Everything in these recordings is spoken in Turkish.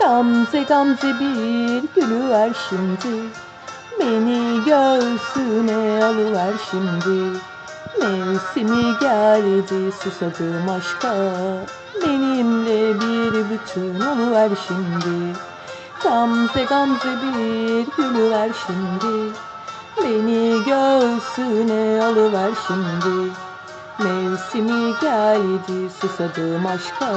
Gamze gamze bir gülüver şimdi. Beni göğsüne alıver şimdi. Mevsimi geldi susadım aşka. Benimle bir bütün oluver şimdi. Gamze gamze bir gülüver şimdi. Beni göğsüne alıver şimdi Mevsimi geldi susadım aşka.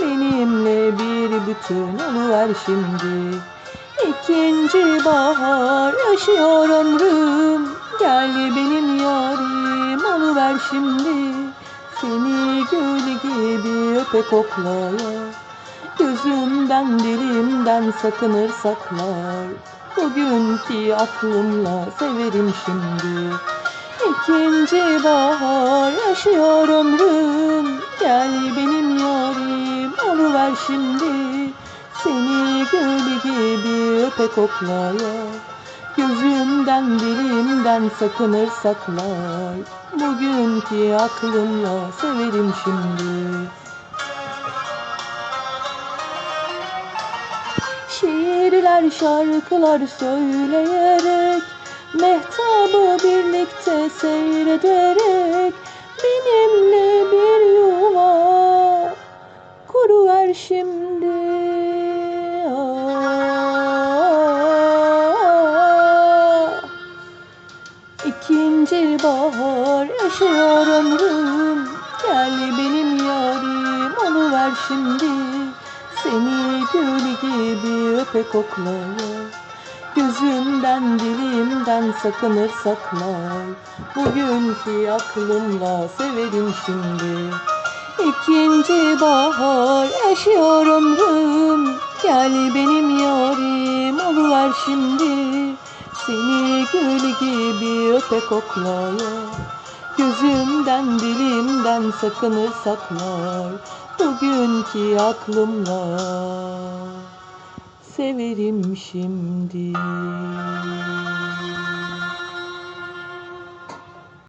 Benimle bir bütün oluver şimdi. İkinci bahar yaşıyor ömrüm. Gel benim yarim oluver şimdi. Seni gül gibi öpe koklaya. Gözümden dilimden sakınır saklar. Bugünkü aklımla severim şimdi İkinci bahar yaşıyor ömrüm. Gel benim yarim oluver şimdi. Seni gül gibi öpe koklaya. Gözümden dilimden sakınır saklar Bugünkü aklımla severim şimdi. Şiirler şarkılar söyleyerek seyrederek Benimle bir yuva kuruver şimdi Ah. İkinci bahar yaşıyor ömrüm Gel benim yarim oluver şimdi Seni gül gibi öpe koklaya Gözümden dilimden sakınır saklar Bugünkü aklımla severim şimdi. İkinci bahar yaşıyor ömrüm. Gel benim yarim oluver şimdi. Seni gül gibi öpe koklaya Gözümden dilimden sakınır saklar Bugünkü aklımla severim şimdi.